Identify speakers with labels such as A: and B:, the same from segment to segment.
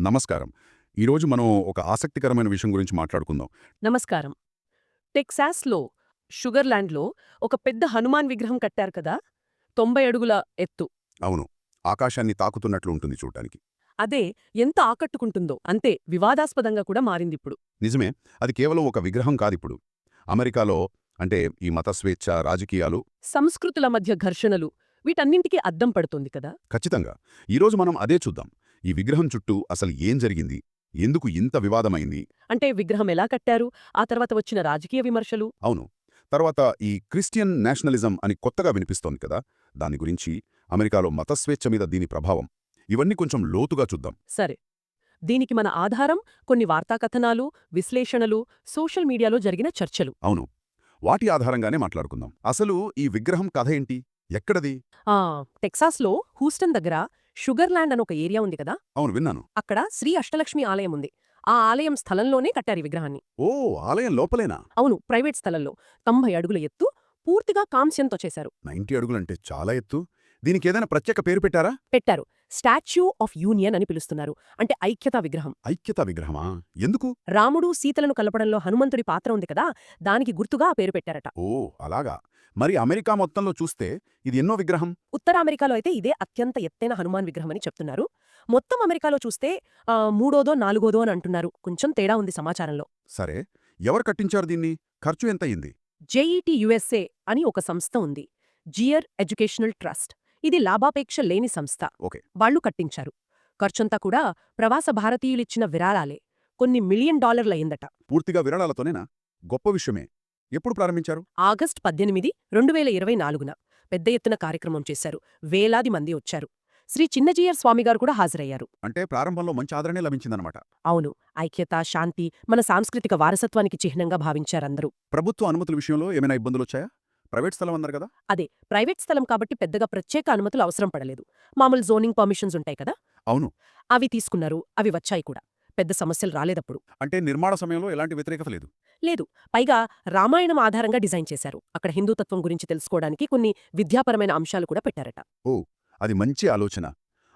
A: నమస్కారం. ఈరోజు మనం ఒక ఆసక్తికరమైన విషయం గురించి మాట్లాడుకుందాం.
B: నమస్కారం. టెక్సాస్లో షుగర్లాండ్లో ఒక పెద్ద హనుమాన్ విగ్రహం కట్టారు కదా? తొంభై అడుగుల ఎత్తు.
A: అవును. ఆకాశాన్ని తాకుతున్నట్లు ఉంటుంది చూడటానికి
B: అదే ఎంత ఆకట్టుకుంటుందో అంతే వివాదాస్పదంగా కూడా మారిందిప్పుడు.
A: నిజమే. అది కేవలం ఒక విగ్రహం కాదిప్పుడు. అమెరికాలో అంటే ఈ మత స్వేచ్ఛ రాజకీయాలు
B: సంస్కృతుల మధ్య ఘర్షణలు వీటన్నింటికీ అద్దం పడుతుంది కదా?
A: ఖచ్చితంగా. ఈరోజు మనం అదే చూద్దాం. ఈ విగ్రహం చుట్టూ అసలు ఏం జరిగింది? ఎందుకు ఇంత వివాదమైంది?
B: అంటే విగ్రహం ఎలా కట్టారు? ఆ తర్వాత వచ్చిన రాజకీయ విమర్శలు?
A: అవును. తర్వాత ఈ క్రిస్టియన్ నేషనలిజం అని కొత్తగా వినిపిస్తోంది కదా? దాని గురించి అమెరికాలో మతస్వేచ్ఛ మీద దీని ప్రభావం. ఇవన్నీ కొంచెం లోతుగా చూద్దాం.
B: సరే. దీనికి మన ఆధారం కొన్ని వార్తాకథనాలు విశ్లేషణలు సోషల్ మీడియాలో జరిగిన చర్చలు.
A: అవును. వాటి ఆధారంగానే మాట్లాడుకుందాం. అసలు ఈ విగ్రహం కథ ఏంటి? ఎక్కడది?
B: ఆ టెక్సాస్లో హూస్టన్ దగ్గర షుగర్లాండ్ అని ఒక ఏరియా ఉంది కదా?
A: అవును విన్నాను.
B: అక్కడ శ్రీ అష్టలక్ష్మి ఆలయం ఉంది. ఆ ఆలయం స్థలంలోనే కట్టారు విగ్రహాన్ని.
A: ఓ ఆలయం లోపలేనా?
B: అవును ప్రైవేట్ స్థలంలో. తొంభై అడుగుల ఎత్తు పూర్తిగా కాంస్యంతో చేశారు.
A: నైంటీ అడుగులంటే చాలా ఎత్తు. దీనికి ఏదైనా ప్రత్యేక పేరు పెట్టారా?
B: పెట్టారు. స్టాచ్యూ ఆఫ్ యూనియన్ అని పిలుస్తున్నారు. అంటే ఐక్యతా విగ్రహం.
A: ఐక్యతా విగ్రహమా? ఎందుకు?
B: రాముడు సీతలను కలపడంలో హనుమంతుడి పాత్ర ఉంది కదా? దానికి గుర్తుగా ఆ పేరు పెట్టారట.
A: ఓ అలాగా. మరి అమెరికా మొత్తంలో చూస్తే ఇది ఎన్నో విగ్రహం?
B: ఉత్తర అమెరికాలో అయితే ఇదే అత్యంత ఎత్తైన హనుమాన్ విగ్రహం అని చెప్తున్నారు. మొత్తం అమెరికాలో చూస్తే మూడోదో నాలుగోదో అని అంటున్నారు. కొంచెం తేడా ఉంది సమాచారంలో.
A: సరే. ఎవరు కట్టించారు దీన్ని? ఖర్చు ఎంత అయింది
B: జేఈటీ యుఎస్ఏ అని ఒక సంస్థ ఉంది. Jeeyar educational trust. ఇది లాభాపేక్ష లేని సంస్థ.
A: ఓకే.
B: వాళ్ళు కట్టించారు. ఖర్చంతా కూడా ప్రవాస భారతీయులిచ్చిన విరాళాలే. కొన్ని మిలియన్ డాలర్లయిందట.
A: పూర్తిగా విరాళాలతోనేనా? గొప్ప విషయమే. ఎప్పుడు ప్రారంభించారు?
B: ఆగస్ట్ పద్దెనిమిది రెండు వేల ఇరవై నాలుగున పెద్ద ఎత్తున కార్యక్రమం చేశారు. వేలాది మంది వచ్చారు. శ్రీ చిన్నజీయర్ స్వామిగారు కూడా హాజరయ్యారు.
A: అంటే ప్రారంభంలో మంచి ఆదరణే లభించిందనమాట
B: అవును. ఐక్యత శాంతి మన సాంస్కృతిక వారసత్వానికి చిహ్నంగా భావించారందరూ
A: ప్రభుత్వ అనుమతుల విషయంలో ఏమైనా ఇబ్బందులు వచ్చాయా ప్రైవేట్ స్థలం అన్నారు కదా?
B: అదే. ప్రైవేట్ స్థలం కాబట్టి పెద్దగా ప్రత్యేక అనుమతులు అవసరం పడలేదు. మామూలు జోనింగ్ పర్మిషన్స్ ఉంటాయి కదా?
A: అవును.
B: అవి తీసుకున్నారు. అవి వచ్చాయి కూడా. పెద్ద సమస్యలు రాలేదప్పుడు.
A: అంటే నిర్మాణ సమయంలో ఎలాంటి వ్యతిరేకత లేదు.
B: లేదు పైగా రామాయణం ఆధారంగా డిజైన్ చేశారు. అక్కడ హిందూతత్వం గురించి తెలుసుకోవడానికి కొన్ని విద్యాపరమైన అంశాలు కూడా పెట్టారట.
A: అది మంచి ఆలోచన.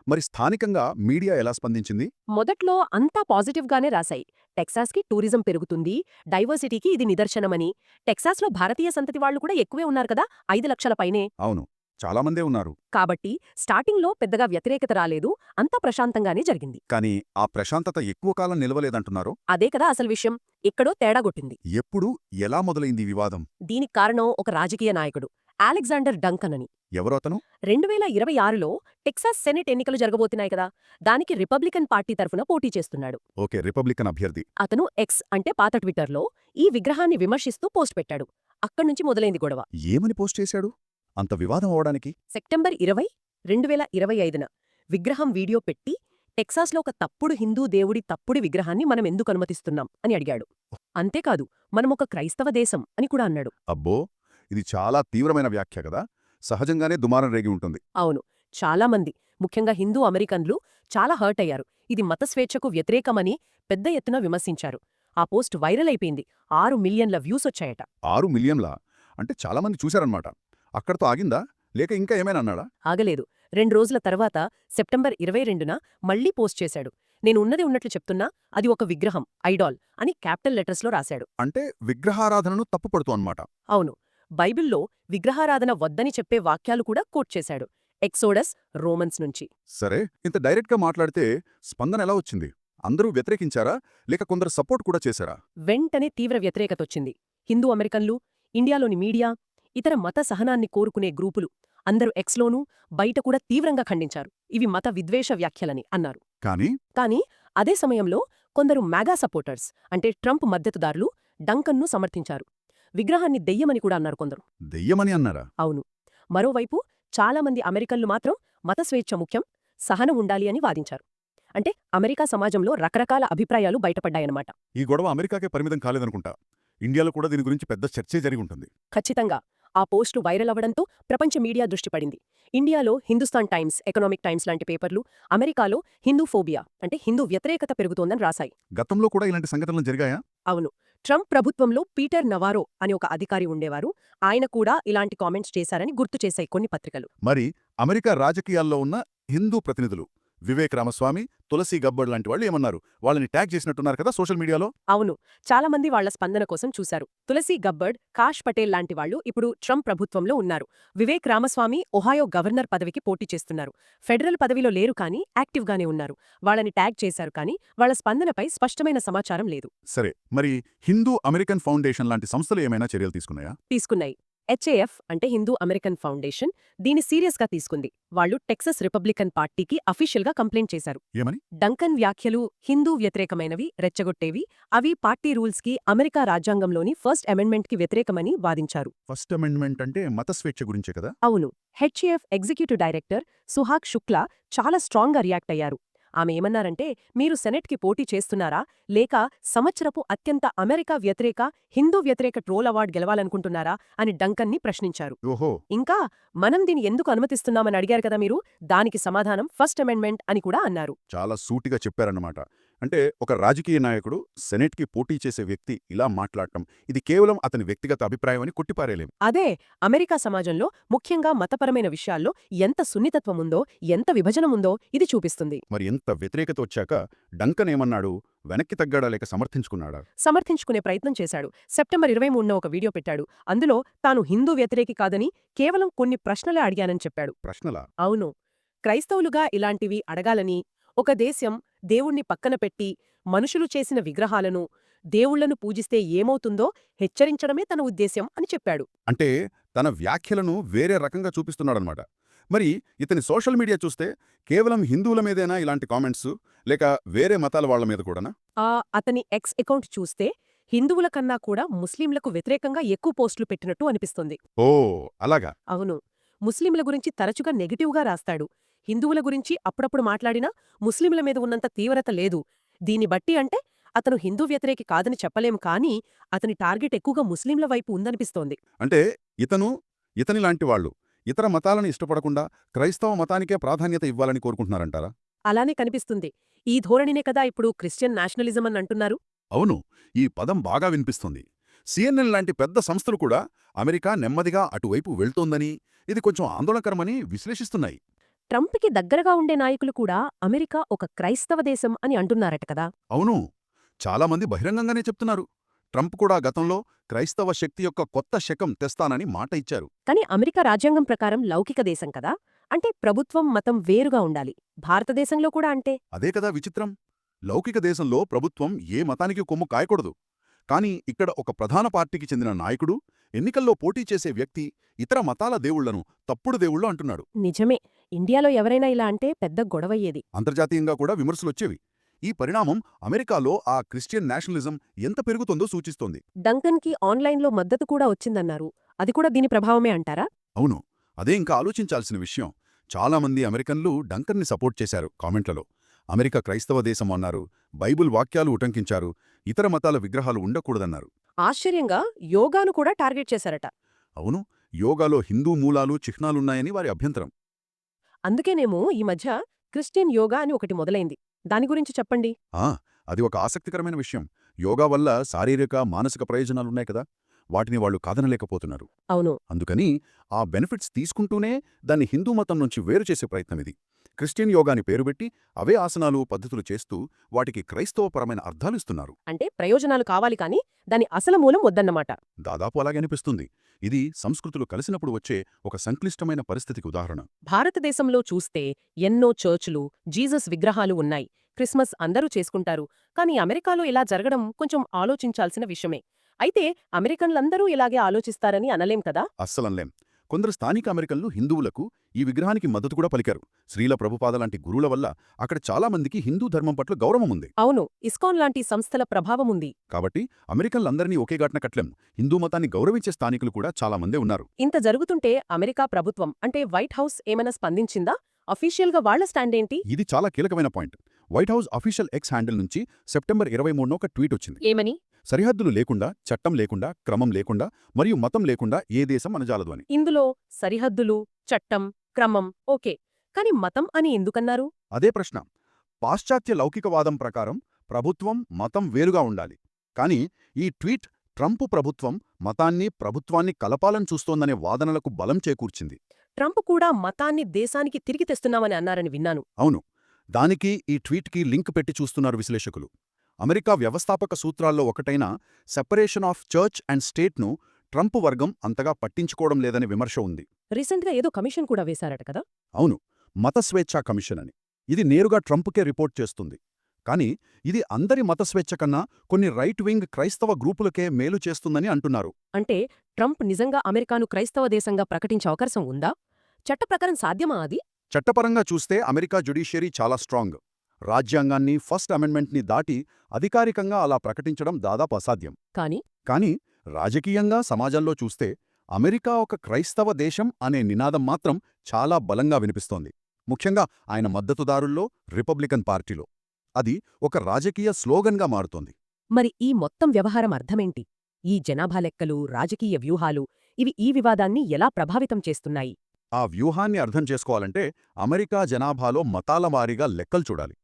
A: మరి స్థానికంగా మీడియా ఎలా స్పందించింది?
B: మొదట్లో అంతా పాజిటివ్గానే రాశాయి. టెక్సాస్కి టూరిజం పెరుగుతుంది డైవర్సిటీకి ఇది నిదర్శనమని. టెక్సాస్లో భారతీయ సంతతి వాళ్ళు కూడా ఎక్కువే ఉన్నారు కదా ఐదు లక్షల పైనే.
A: అవును. చాలా మందే ఉన్నారు.
B: కాబట్టి స్టార్టింగ్లో పెద్దగా వ్యతిరేకత రాలేదు అంతా ప్రశాంతంగానే జరిగింది.
A: కానీ ఆ ప్రశాంతత ఎక్కువ కాలం నిలవలేదంటున్నారు?
B: అదే కదా అసలు విషయం. ఎక్కడో తేడా కొట్టింది.
A: ఎప్పుడు? ఎలా మొదలైంది వివాదం?
B: దీనికి కారణం ఒక రాజకీయ నాయకుడు అలెగ్జాండర్ డంకన్ అని.
A: ఎవరు అతను?
B: రెండు వేల ఇరవై ఆరులో టెక్సాస్ సెనెట్ ఎన్నికలు జరగబోతున్నాయి కదా దానికి రిపబ్లికన్ పార్టీ తరఫున పోటీ చేస్తున్నాడు.
A: ఓకే రిపబ్లికన్ అభ్యర్థి.
B: అతను ఎక్స్ అంటే పాత ట్విట్టర్లో ఈ విగ్రహాన్ని విమర్శిస్తూ పోస్ట్ పెట్టాడు. అక్కడ్నుంచి మొదలైంది గొడవ.
A: ఏమని పోస్ట్ చేశాడు? అంత వివాదం అవడానికి
B: సెప్టెంబర్ ఇరవై రెండు వేల ఇరవై ఐదున విగ్రహం వీడియో పెట్టి టెక్సాస్లో ఒక తప్పుడు హిందూ దేవుడి తప్పుడి విగ్రహాన్ని మనం ఎందుకు అనుమతిస్తున్నాం అని అడిగాడు. అంతేకాదు మనమొక క్రైస్తవ దేశం అని కూడా అన్నాడు.
A: అబ్బో! ఇది చాలా తీవ్రమైన వ్యాఖ్య కదా! సహజంగానే దుమారం రేగి ఉంటుంది.
B: అవును చాలామంది ముఖ్యంగా హిందూ అమెరికన్లు చాలా హర్ట్ అయ్యారు. ఇది మత స్వేచ్ఛకు వ్యతిరేకమని పెద్ద ఎత్తున విమర్శించారు. ఆ పోస్ట్ వైరల్ అయిపోయింది. ఆరు మిలియన్ల వ్యూస్ వచ్చాయట.
A: ఆరు మిలియన్ల? అంటే చాలా మంది చూశారనమాట అక్కడతో ఆగిందా? లేక ఇంకా ఏమైనా అన్నాడా?
B: ఆగలేదు. రెండు రోజుల తర్వాత సెప్టెంబర్ ఇరవై రెండున మళ్ళీ పోస్ట్ చేశాడు. నేను ఉన్నది ఉన్నట్లు చెప్తున్నా అది ఒక విగ్రహం ఐడాల్ అని క్యాపిటల్ లెటర్స్లో రాశాడు.
A: అంటే విగ్రహారాధనను తప్పుపడుతూ అన్నమాట.
B: అవును. బైబిల్లో విగ్రహారాధన వద్దని చెప్పే వాక్యాలు కూడా కోట్ చేశాడు. ఎక్సోడస్ రోమన్స్ నుంచి.
A: సరే ఇంత డైరెక్ట్గా మాట్లాడితే స్పందన ఎలా వచ్చింది? అందరూ వ్యతిరేకించారా? లేక కొందరు సపోర్ట్ కూడా చేశారా?
B: వెంటనే తీవ్ర వ్యతిరేకతొచ్చింది హిందూ అమెరికన్లు ఇండియాలోని మీడియా ఇతర మత సహనాన్ని కోరుకునే గ్రూపులు. అందరూ ఎక్స్లోనూ బయట కూడా తీవ్రంగా ఖండించారు. ఇవి మత విద్వేష వ్యాఖ్యలని అన్నారు.
A: కానీ?
B: కానీ అదే సమయంలో కొందరు మ్యాగా సపోర్టర్స్ అంటే ట్రంప్ మద్దతుదారులు డంకన్ను సమర్థించారు. విగ్రహాన్ని దెయ్యమని కూడా అన్నారు కొందరు.
A: దెయ్యమని అన్నారా?
B: అవును. మరోవైపు చాలామంది అమెరికన్లు మాత్రం మత స్వేచ్ఛ ముఖ్యం సహనం ఉండాలి అని వాదించారు. అంటే అమెరికా సమాజంలో రకరకాల అభిప్రాయాలు బయటపడ్డాయన్నమాట.
A: ఈ గొడవ అమెరికాకే పరిమితం కాలేదనుకుంటా. ఇండియాలో కూడా దీని గురించి పెద్ద చర్చే జరిగి ఉంటుంది.
B: ఖచ్చితంగా. ఆ పోస్టు వైరల్ అవ్వడంతో ప్రపంచ మీడియా దృష్టి పడింది. ఇండియాలో హిందుస్థాన్ టైమ్స్ ఎకనామిక్ టైమ్స్ లాంటి పేపర్లు అమెరికాలో హిందూ ఫోబియా అంటే హిందూ వ్యతిరేకత పెరుగుతోందని రాశాయి.
A: గతంలో కూడా ఇలాంటి సంఘటనలు జరిగాయా?
B: అవును. ట్రంప్ ప్రభుత్వంలో పీటర్ నవారో అని ఒక అధికారి ఉండేవారు. ఆయన కూడా ఇలాంటి కామెంట్స్ చేశారని గుర్తు చేశాయి కొన్ని పత్రికలు.
A: మరి అమెరికా రాజకీయాల్లో ఉన్న హిందూ ప్రతినిధులు వివేక్ రామస్వామి తులసి గబ్బర్డ్ లాంటి వాళ్ళు ఏమన్నారు? వాళ్ళని ట్యాగ్ చేసినట్టున్నారు కదా సోషల్ మీడియాలో?
B: అవును. చాలా మంది వాళ్ళ స్పందన కోసం చూశారు. తులసి గబ్బర్డ్ కాష్ పటేల్ లాంటి వాళ్ళు ఇప్పుడు ట్రంప్ ప్రభుత్వంలో ఉన్నారు. వివేక్ రామస్వామి ఒహాయో గవర్నర్ పదవికి పోటీ చేస్తున్నారు. ఫెడరల్ పదవిలో లేరు కానీ యాక్టివ్గానే ఉన్నారు. వాళ్ళని ట్యాగ్ చేశారు కానీ వాళ్ళ స్పందనపై స్పష్టమైన సమాచారం లేదు.
A: సరే. మరి హిందూ అమెరికన్ ఫౌండేషన్ లాంటి సంస్థలు ఏమైనా చర్యలు తీసుకున్నాయా?
B: తీసుకున్నాయి. హెచ్ఏఎఫ్ అంటే హిందూ అమెరికన్ ఫౌండేషన్ దీని సీరియస్గా తీసుకుంది. వాళ్ళు టెక్సస్ రిపబ్లికన్ పార్టీకి అఫీషియల్గా కంప్లైంట్ చేశారు. డంకన్ వ్యాఖ్యలు హిందూ వ్యతిరేకమైనవి రెచ్చగొట్టేవి అవి పార్టీ రూల్స్కి అమెరికా రాజ్యాంగంలోని ఫస్ట్ అమెండ్మెంట్కి వ్యతిరేకమని వాదించారు.
A: ఫస్ట్ అమెండ్మెంట్ అంటే మత స్వేచ్ఛ గురించే కదా?
B: అవును. HAF executive director Suhag Shukla చాలా స్ట్రాంగ్గా రియాక్ట్ అయ్యారు. ఆమె ఏమన్నారంటే మీరు సెనెట్కి పోటీ చేస్తున్నారా? లేక సంవత్సరపు అత్యంత అమెరికా వ్యతిరేక హిందూ వ్యతిరేక ట్రోల్ అవార్డు గెలవాలనుకుంటున్నారా? అని డంకన్ని ప్రశ్నించారు.
A: ఓహో!
B: ఇంకా మనం దీని ఎందుకు అనుమతిస్తున్నామని అడిగారు కదా మీరు? దానికి సమాధానం ఫస్ట్ అమెండ్మెంట్ అని కూడా అన్నారు.
A: చాలా సూటిగా చెప్పారన్నమాట. అంటే ఒక రాజకీయ నాయకుడు సెనెట్కి పోటీ చేసే వ్యక్తి ఇలా మాట్లాడటం. ఇది కేవలం అతని వ్యక్తిగత అభిప్రాయం అని కొట్టిపారేలేం.
B: అదే అమెరికా సమాజంలో ముఖ్యంగా మతపరమైన విషయాల్లో ఎంత సున్నితత్వముందో ఎంత విభజనముందో ఇది చూపిస్తుంది.
A: మరి ఎంత వ్యతిరేకత వచ్చాక డంకన్ ఏమన్నాడు? వెనక్కి తగ్గాడా లేక సమర్థించుకున్నాడా?
B: సమర్థించుకునే ప్రయత్నం చేశాడు. సెప్టెంబర్ ఇరవై మూడున ఒక వీడియో పెట్టాడు. అందులో తాను హిందూ వ్యతిరేకి కాదని కేవలం కొన్ని ప్రశ్నలే అడిగానని చెప్పాడు.
A: ప్రశ్నలా?
B: అవును. క్రైస్తవులుగా ఇలాంటివి అడగాలని ఒక దేశం దేవుణ్ణి పక్కన పెట్టి మనుషులు చేసిన విగ్రహాలను దేవుళ్ళను పూజిస్తే ఏమవుతుందో హెచ్చరించడమే తన ఉద్దేశ్యం అని చెప్పాడు.
A: అంటే తన వ్యాఖ్యలను వేరే రకంగా చూపిస్తున్నాడనమాట. మరి ఇతని సోషల్ మీడియా చూస్తే కేవలం హిందువుల మీదేనా ఇలాంటి కామెంట్స్ లేక వేరే మతాల వాళ్ళ మీద కూడానా?
B: ఆ అతని ఎక్స్ అకౌంట్ చూస్తే హిందువుల కన్నా కూడా ముస్లింలకు వ్యతిరేకంగా ఎక్కువ పోస్టులు పెట్టినట్టు అనిపిస్తుంది.
A: ఓ అలాగా.
B: అవును. ముస్లింల గురించి తరచుగా నెగిటివ్గా రాస్తాడు. హిందువుల గురించి అప్పుడప్పుడు మాట్లాడినా ముస్లింల మీద ఉన్నంత తీవ్రత లేదు. దీన్ని బట్టి అంటే అతను హిందూ వ్యతిరేకి కాదని చెప్పలేం కానీ అతని టార్గెట్ ఎక్కువగా ముస్లింల వైపు ఉందనిపిస్తోంది.
A: అంటే ఇతను ఇతని లాంటి వాళ్ళు ఇతర మతాలను ఇష్టపడకుండా క్రైస్తవ మతానికే ప్రాధాన్యత ఇవ్వాలని కోరుకుంటున్నారంటారా?
B: అలానే కనిపిస్తుంది. ఈ ధోరణినే కదా ఇప్పుడు క్రిస్టియన్ నేషనలిజం అని అంటున్నారు?
A: అవును. ఈ పదం బాగా వినిపిస్తుంది. సిఎన్ఎన్ లాంటి పెద్ద సంస్థలు కూడా అమెరికా నెమ్మదిగా అటువైపు వెళ్తోందని ఇది కొంచెం ఆందోళనకరమని విశ్లేషిస్తున్నాయి.
B: ట్రంప్కి దగ్గరగా ఉండే నాయకులు కూడా అమెరికా ఒక క్రైస్తవ దేశం అని అంటున్నారట కదా.
A: అవును. చాలామంది బహిరంగంగానే చెప్తున్నారు. ట్రంప్ కూడా గతంలో క్రైస్తవ శక్తి యొక్క కొత్త శకం తెస్తానని మాట ఇచ్చారు.
B: కానీ అమెరికా రాజ్యాంగం ప్రకారం లౌకిక దేశం కదా. అంటే ప్రభుత్వం మతం వేరుగా ఉండాలి. భారతదేశంలో కూడా అంటే
A: అదే కదా విచిత్రం. లౌకిక దేశంలో ప్రభుత్వం ఏ మతానికి కొమ్ము కాయకూడదు. కానీ ఇక్కడ ఒక ప్రధాన పార్టీకి చెందిన నాయకుడు ఎన్నికల్లో పోటీ చేసే వ్యక్తి ఇతర మతాల దేవుళ్ళను తప్పుడు దేవుళ్ళు అంటున్నాడు.
B: నిజమే. ఇండియాలో ఎవరైనా ఇలా అంటే పెద్ద గొడవయ్యేది.
A: అంతర్జాతీయంగా కూడా విమర్శలొచ్చేవి. ఈ పరిణామం అమెరికాలో ఆ క్రిస్టియన్ నేషనలిజం ఎంత పెరుగుతుందో సూచిస్తోంది.
B: డంకన్కి ఆన్లైన్లో మద్దతు కూడా వచ్చిందన్నారు. అది కూడా దీని ప్రభావమే అంటారా?
A: అవును. అదే ఇంకా ఆలోచించాల్సిన విషయం. చాలామంది అమెరికన్లు డంకన్ని సపోర్ట్ చేశారు కామెంట్లలో. అమెరికా క్రైస్తవ దేశం అన్నారు. బైబుల్ వాక్యాలు ఉటంకించారు. ఇతర మతాల విగ్రహాలు ఉండకూడదన్నారు.
B: ఆశ్చర్యంగా యోగాను కూడా టార్గెట్ చేశారట.
A: అవును యోగాలో హిందూ మూలాలు చిహ్నాలున్నాయని వారి అభ్యంతరం.
B: అందుకేనేమో ఈ మధ్య క్రిస్టియన్ యోగా అని ఒకటి మొదలైంది. దాని గురించి చెప్పండి.
A: ఆ అది ఒక ఆసక్తికరమైన విషయం. యోగా వల్ల శారీరక మానసిక ప్రయోజనాలున్నాయి కదా. వాటిని వాళ్ళు కాదనలేకపోతున్నారు.
B: అవును.
A: అందుకని ఆ బెనిఫిట్స్ తీసుకుంటూనే దాన్ని హిందూ మతం నుంచి వేరు చేసే ప్రయత్నం ఇది క్రిస్టియన్ యోగాని పేరుబెట్టి అవే ఆసనాలు పద్ధతులు చేస్తూ వాటికి క్రైస్తవపరమైన అర్థాలిస్తున్నారు
B: అంటే ప్రయోజనాలు కావాలి కానీ దాని అసలు మూలం వద్దన్నమాట.
A: దాదాపు అలాగే అనిపిస్తుంది. ఇది సంస్కృతులు కలిసినప్పుడు వచ్చే ఒక సంక్లిష్టమైన పరిస్థితికి ఉదాహరణ.
B: భారతదేశంలో చూస్తే ఎన్నో చర్చులు జీసస్ విగ్రహాలు ఉన్నాయి. క్రిస్మస్ అందరూ చేసుకుంటారు. కానీ అమెరికాలో ఇలా జరగడం కొంచెం ఆలోచించాల్సిన విషయమే. అయితే అమెరికన్లందరూ ఇలాగే ఆలోచిస్తారని అనలేం కదా?
A: అస్సలంలేం. కొందరు స్థానిక అమెరికన్లు హిందువులకు ఈ విగ్రహానికి మద్దతు కూడా పలికారు. శ్రీల ప్రభుపాద లాంటి గురువుల వల్ల అక్కడ చాలా మందికి హిందూ ధర్మం పట్ల గౌరవం ఉంది
B: అవును ఇస్కాన్ లాంటి సంస్థల ప్రభావం ఉంది
A: కాబట్టి అమెరికన్లందరినీ ఒకే ఘటన కట్లెం హిందూ మతాన్ని గౌరవించే స్థానికులు కూడా చాలా మందే ఉన్నారు.
B: ఇంత జరుగుతుంటే అమెరికా ప్రభుత్వం అంటే వైట్ హౌస్ ఏమైనా స్పందించిందా? అఫీషియల్గా వాళ్ళ స్టాండ్ ఏంటి?
A: ఇది చాలా కీలకమైన point. White house official X handle నుంచి సెప్టెంబర్ ఇరవై మూడున ఒక ట్వీట్ వచ్చింది.
B: ఏమని?
A: సరిహద్దులు లేకుండా చట్టం లేకుండా క్రమం లేకుండా మరియు మతం లేకుండా ఏ దేశం అనజాలదు అని.
B: ఇందులో సరిహద్దులు చట్టం క్రమం ఓకే. కాని మతం అని ఎందుకన్నారు?
A: అదే ప్రశ్న. పాశ్చాత్య లౌకికవాదం ప్రకారం ప్రభుత్వం మతం వేరుగా ఉండాలి. కానీ ఈ ట్వీట్ ట్రంప్ ప్రభుత్వం మతాన్ని ప్రభుత్వాన్ని కలపాలని చూస్తోందనే వాదనలకు బలం చేకూర్చింది.
B: ట్రంప్ కూడా మతాన్ని దేశానికి తిరిగి తెస్తున్నామని అన్నారని విన్నాను.
A: అవును. దానికి ఈ ట్వీట్కి లింక్ పెట్టి చూస్తున్నారు విశ్లేషకులు. అమెరికా వ్యవస్థాపక సూత్రాల్లో ఒకటైన సెపరేషన్ ఆఫ్ చర్చ్ అండ్ స్టేట్ను ట్రంప్ వర్గం అంతగా పట్టించుకోవడం లేదని విమర్శ ఉంది.
B: రీసెంట్గా ఏదో కమిషన్ కూడా వేశారట కదా?
A: అవును మత స్వేచ్ఛా కమిషన్ అని. ఇది నేరుగా ట్రంప్కే రిపోర్ట్ చేస్తుంది. కానీ ఇది అందరి మత స్వేచ్ఛ కన్నా కొన్ని రైట్ వింగ్ క్రైస్తవ గ్రూపులకే మేలు చేస్తుందని అంటున్నారు.
B: అంటే ట్రంప్ నిజంగా అమెరికాను క్రైస్తవ దేశంగా ప్రకటించే అవకాశం ఉందా? చట్ట ప్రకారం సాధ్యమా అది?
A: చట్టపరంగా చూస్తే అమెరికా జ్యుడిషియరీ చాలా స్ట్రాంగ్. రాజ్యాంగాన్ని ఫస్ట్ అమెండ్మెంట్ని దాటి అధికారికంగా అలా ప్రకటించడం దాదాపు అసాధ్యం.
B: కానీ?
A: కానీ రాజకీయంగా సమాజంలో చూస్తే అమెరికా ఒక క్రైస్తవ దేశం అనే నినాదం మాత్రం చాలా బలంగా వినిపిస్తోంది. ముఖ్యంగా ఆయన మద్దతుదారుల్లో రిపబ్లికన్ పార్టీలో. అది ఒక రాజకీయ స్లోగన్గా మారుతోంది.
B: మరి ఈ మొత్తం వ్యవహారం అర్థమేంటి? ఈ జనాభా లెక్కలు రాజకీయ వ్యూహాలు ఇవి ఈ వివాదాన్ని ఎలా ప్రభావితం చేస్తున్నాయి?
A: ఆ వ్యూహాన్ని అర్థం చేసుకోవాలంటే అమెరికా జనాభాలో మతాల వారీగా లెక్కలు చూడాలి.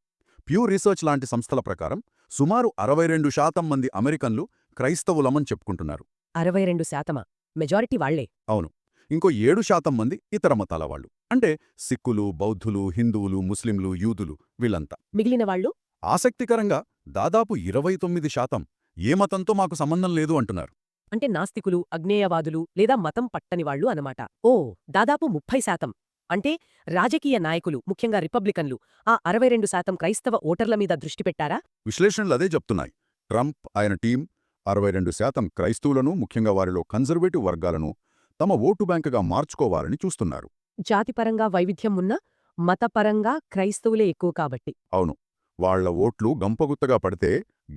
A: ప్యూ రీసెర్చ్ లాంటి సంస్థల ప్రకారం సుమారు అరవై రెండు శాతం మంది అమెరికన్లు క్రైస్తవులమని చెప్పుకుంటున్నారు.
B: అరవై రెండు శాతమా? మెజారిటీ వాళ్ళే
A: అవును. ఇంకో ఏడు శాతం మంది ఇతర మతాల వాళ్ళు. అంటే సిక్కులు బౌద్ధులు హిందువులు ముస్లింలు యూదులు వీళ్ళంతా.
B: మిగిలిన వాళ్ళు?
A: ఆసక్తికరంగా దాదాపు ఇరవై తొమ్మిది శాతం ఏ మతంతో మాకు సంబంధం లేదు అంటున్నారు.
B: అంటే నాస్తికులు అగ్నేయవాదులు లేదా మతం పట్టని వాళ్ళు అనమాట ఓ దాదాపు ముప్పై శాతం. అంటే రాజకీయ నాయకులు ముఖ్యంగా రిపబ్లికన్లు ఆ అరవై రెండు శాతం క్రైస్తవ ఓటర్ల మీద దృష్టి పెట్టారా?
A: విశ్లేషణలు అదే చెప్తున్నాయి. ట్రంప్ ఆయన టీం అరవై రెండు శాతం క్రైస్తవులను ముఖ్యంగా వారిలో కన్జర్వేటివ్ వర్గాలను తమ ఓటు బ్యాంకుగా మార్చుకోవాలని చూస్తున్నారు.
B: జాతిపరంగా వైవిధ్యం ఉన్నా మతపరంగా క్రైస్తవులే ఎక్కువ కాబట్టి.
A: అవును. వాళ్ళ ఓట్లు గంపగుత్తగా పడితే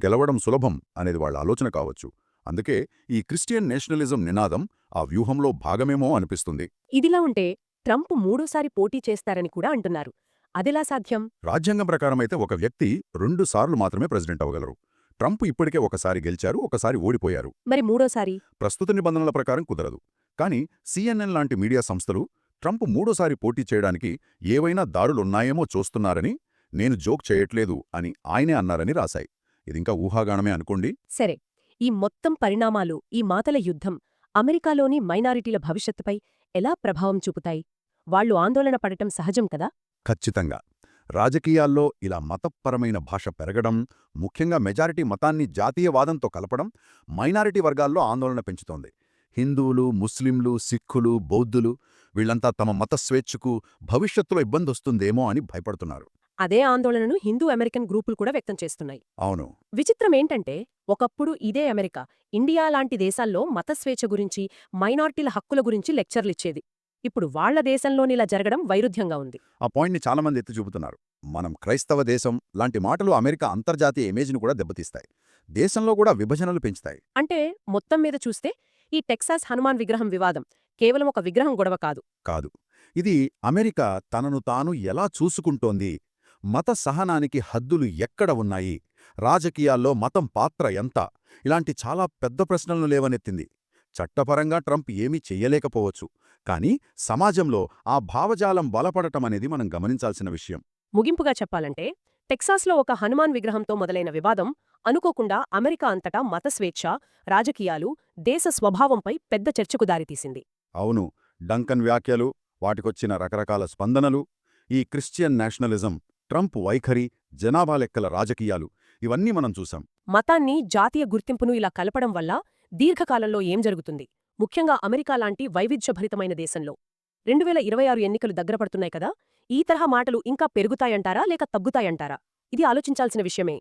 A: గెలవడం సులభం అనేది వాళ్ళ ఆలోచన కావచ్చు. అందుకే ఈ క్రిస్టియన్ నేషనలిజం నినాదం ఆ వ్యూహంలో భాగమేమో అనిపిస్తుంది.
B: ఇదిలా ఉంటే ట్రంప్ మూడోసారి పోటీ చేస్తారని కూడా అంటున్నారు. అదెలా సాధ్యం?
A: రాజ్యాంగం ప్రకారమైతే ఒక వ్యక్తి రెండు సార్లు మాత్రమే ప్రెసిడెంట్ అవ్వగలరు. ట్రంప్ ఇప్పటికే ఒకసారి గెలిచారు ఒకసారి ఓడిపోయారు.
B: మరి మూడోసారి?
A: ప్రస్తుత నిబంధనల ప్రకారం కుదరదు. కానీ సిఎన్ఎన్ లాంటి మీడియా సంస్థలు ట్రంప్ మూడోసారి పోటీ చేయడానికి ఏవైనా దారులున్నాయేమో చూస్తున్నారని నేను జోక్ చేయట్లేదు అని ఆయనే అన్నారని రాశాయి. ఇదింకా ఊహాగానమే అనుకోండి.
B: సరే ఈ మొత్తం పరిణామాలు ఈ మాటల యుద్ధం అమెరికాలోని మైనారిటీల భవిష్యత్తుపై ఎలా ప్రభావం చూపుతాయి? వాళ్ళు ఆందోళన పడటం సహజం కదా?
A: ఖచ్చితంగా. రాజకీయాల్లో ఇలా మతపరమైన భాష పెరగడం ముఖ్యంగా మెజారిటీ మతాన్ని జాతీయవాదంతో కలపడం మైనారిటీ వర్గాల్లో ఆందోళన పెంచుతోంది. హిందువులు ముస్లింలు సిక్కులు బౌద్ధులు వీళ్ళంతా తమ మత స్వేచ్ఛకు భవిష్యత్తులో ఇబ్బందొస్తుందేమో అని భయపడుతున్నారు.
B: అదే ఆందోళనను హిందూ అమెరికన్ గ్రూపులు కూడా వ్యక్తం చేస్తున్నాయి.
A: అవును.
B: విచిత్రమేంటంటే ఒకప్పుడు ఇదే అమెరికా ఇండియా లాంటి దేశాల్లో మతస్వేచ్ఛ గురించి మైనార్టీల హక్కుల గురించి లెక్చర్లిచ్చేది ఇప్పుడు వాళ్ళ దేశంలోనిలా జరగడం వైరుధ్యంగా ఉంది.
A: ఆ పాయింట్ని చాలామంది ఎత్తి చూపుతున్నారు. మనం క్రైస్తవ దేశం లాంటి మాటలు అమెరికా అంతర్జాతీయ ఇమేజ్ను కూడా దెబ్బతీస్తాయి. దేశంలో కూడా విభజనలు పెంచుతాయి.
B: అంటే మొత్తం మీద చూస్తే ఈ టెక్సాస్ హనుమాన్ విగ్రహం వివాదం కేవలం ఒక విగ్రహం గొడవ కాదు.
A: కాదు. ఇది అమెరికా తనను తాను ఎలా చూసుకుంటోంది మత సహనానికి హద్దులు ఎక్కడ ఉన్నాయి? రాజకీయాల్లో మతం పాత్ర ఎంత? ఇలాంటి చాలా పెద్ద ప్రశ్నలను లేవనెత్తింది. చట్టపరంగా ట్రంప్ ఏమీ చెయ్యలేకపోవచ్చు. కానీ సమాజంలో ఆ భావజాలం బలపడటం అనేది మనం గమనించాల్సిన విషయం.
B: ముగింపుగా చెప్పాలంటే టెక్సాస్లో ఒక హనుమాన్ విగ్రహంతో మొదలైన వివాదం అనుకోకుండా అమెరికా అంతటా మతస్వేచ్ఛ రాజకీయాలు దేశ స్వభావంపై పెద్ద చర్చకు దారితీసింది.
A: అవును. డంకన్ వ్యాఖ్యలు వాటికొచ్చిన రకరకాల స్పందనలు ఈ క్రిస్టియన్ నేషనలిజం ట్రంప్ వైఖరి జనాభా లెక్కల రాజకీయాలు ఇవన్నీ మనం చూశాం.
B: మతాన్ని జాతీయ గుర్తింపును ఇలా కలపడం వల్ల దీర్ఘకాలంలో ఏం జరుగుతుంది? ముఖ్యంగా అమెరికా లాంటి వైవిధ్యభరితమైన దేశంలో. రెండు వేల ఇరవై ఆరు ఎన్నికలు దగ్గరపడుతున్నాయి కదా? ఈ తరహా మాటలు ఇంకా పెరుగుతాయంటారా లేక తగ్గుతాయంటారా? ఇది ఆలోచించాల్సిన విషయమే.